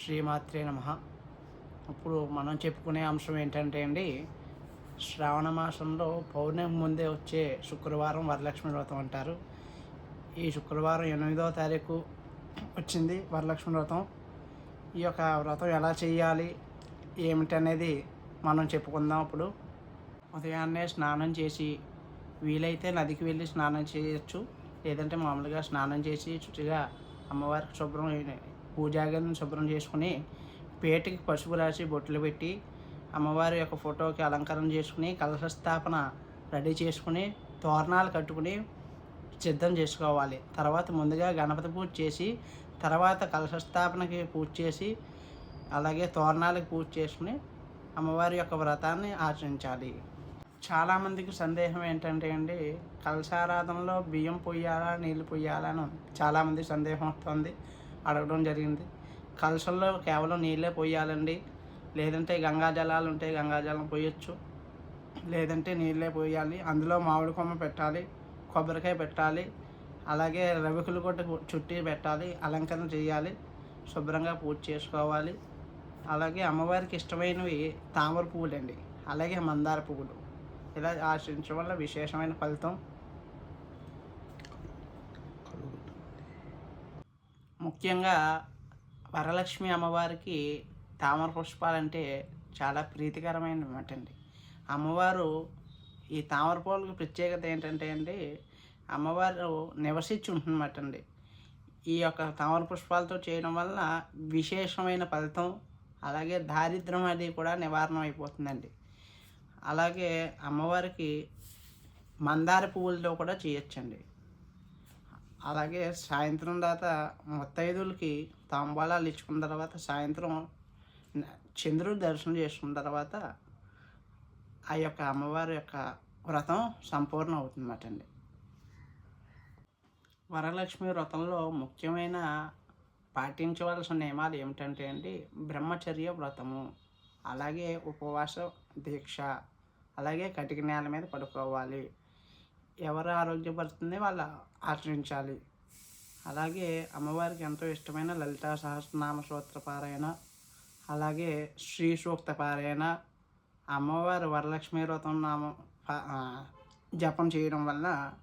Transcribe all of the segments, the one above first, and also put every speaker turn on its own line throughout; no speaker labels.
శ్రీమాత్రే నమ. ఇప్పుడు మనం చెప్పుకునే అంశం ఏంటంటే అండి శ్రావణ మాసంలో పౌర్ణమి ముందే వచ్చే శుక్రవారం వరలక్ష్మి వ్రతం అంటారు. ఈ శుక్రవారం ఎనిమిదవ తారీఖు వచ్చింది వరలక్ష్మి వ్రతం. ఈ యొక్క వ్రతం ఎలా చేయాలి ఏమిటనేది మనం చెప్పుకుందాం ఇప్పుడు ఉదయాన్నే స్నానం చేసి వీలైతే నదికి వెళ్ళి స్నానం చేయొచ్చు లేదంటే మామూలుగా స్నానం చేసి చుట్టిగా అమ్మవారికి శుభ్రం పూజాగలను శుభ్రం చేసుకుని పేటకి పసుపు రాసి బొట్లు పెట్టి అమ్మవారి యొక్క ఫోటోకి అలంకరణ చేసుకుని కలశ స్థాపన రెడీ చేసుకుని తోరణాలు కట్టుకుని సిద్ధం చేసుకోవాలి. తర్వాత ముందుగా గణపతి పూజ చేసి తర్వాత కలశ స్థాపనకి పూజ చేసి అలాగే తోరణాలకు పూజ చేసుకుని అమ్మవారి యొక్క వ్రతాన్ని ఆచరించాలి. చాలామందికి సందేహం ఏంటంటే అండి కలశారాధనలో బియ్యం పొయ్యాలా నీళ్ళు పొయ్యాలా అని చాలామంది సందేహం వస్తుంది. అడగడం జరిగింది. కలశంలో కేవలం నీళ్ళే పోయాలండి. లేదంటే గంగా జలాలు ఉంటే గంగా జలం పోయొచ్చు. లేదంటే నీళ్ళే పోయాలి. అందులో మామిడి కొమ్మ పెట్టాలి. కొబ్బరికాయ పెట్టాలి. అలాగే రవికులు కూడా చుట్టి పెట్టాలి. అలంకరణ చేయాలి. శుభ్రంగా పూజ చేసుకోవాలి. అలాగే అమ్మవారికి ఇష్టమైనవి తామర పువ్వులండి. అలాగే మందార పువ్వులు. ఇలా ఆచరించడం వల్ల విశేషమైన ఫలితం ముఖ్యంగా వరలక్ష్మి అమ్మవారికి తామర పుష్పాలంటే చాలా ప్రీతికరమైన మాట అండి అమ్మవారు ఈ తామర పూలకు ప్రత్యేకత ఏంటంటే అండి అమ్మవారు నివసించి ఉంటుందన్నమాట అండి ఈ యొక్క తామర పుష్పాలతో చేయడం వల్ల విశేషమైన ఫలితం అలాగే దారిద్ర్యం అది కూడా నివారణ అయిపోతుందండి అలాగే అమ్మవారికి మందార పువ్వులతో కూడా చేయొచ్చండి. అలాగే సాయంత్రం తర్వాత ముత్తైదులకి తాంబాళాలు ఇచ్చుకున్న తర్వాత సాయంత్రం చంద్రుడు దర్శనం చేసుకున్న తర్వాత ఆ యొక్క అమ్మవారి యొక్క వ్రతం సంపూర్ణ అవుతుందన్నమాట అండి వరలక్ష్మి వ్రతంలో ముఖ్యమైన పాటించవలసిన నియమాలు ఏమిటంటే అండి బ్రహ్మచర్య వ్రతము అలాగే ఉపవాస దీక్ష అలాగే కటిక నేల మీద పడుకోవాలి. ఎవరు ఆరోగ్యపరుస్తుంది వాళ్ళు ఆచరించాలి. అలాగే అమ్మవారికి ఎంతో ఇష్టమైన లలితా సహస్రనామ స్తోత్ర పారాయణ అలాగే శ్రీ సూక్త పారాయణ అమ్మవారి వరలక్ష్మి వ్రతం నామ జపం చేయడం వల్ల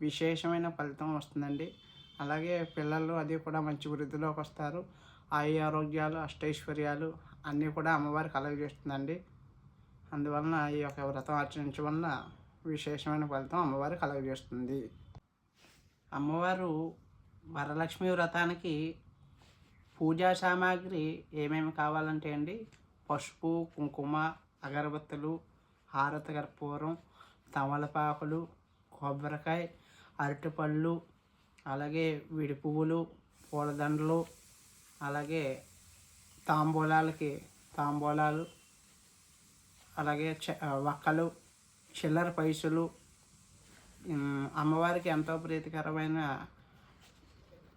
విశేషమైన ఫలితం వస్తుందండి. అలాగే పిల్లలు అది కూడా మంచి వృద్ధిలోకి వస్తారు. ఆయు ఆరోగ్యాలు అష్టైశ్వర్యాలు అన్నీ కూడా అమ్మవారి కలగజేస్తుందండి. అందువలన ఈ యొక్క వ్రతం ఆచరించడం వలన విశేషమైన ఫలితం అమ్మవారు కలగజేస్తుంది అమ్మవారు వరలక్ష్మి వ్రతానికి పూజా సామాగ్రి ఏమేమి కావాలంటే అండి? పసుపు కుంకుమ అగరబత్తులు హారత కర్పూరం తమలపాకులు కొబ్బరికాయ అరటిపళ్ళు అలాగే విడి పువ్వులు పూలదండలు అలాగే తాంబూలాలకి తాంబూలాలు అలాగే చ వక్కలు చిల్లర పైసలు అమ్మవారికి ఎంతో ప్రీతికరమైన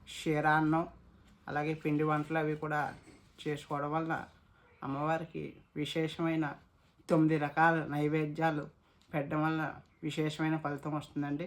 క్షీరాన్నం అలాగే పిండి వంటలు అవి కూడా చేసుకోవడం వల్ల అమ్మవారికి విశేషమైన తొమ్మిది రకాల నైవేద్యాలు పెట్టడం వల్ల విశేషమైన ఫలితం వస్తుందండి.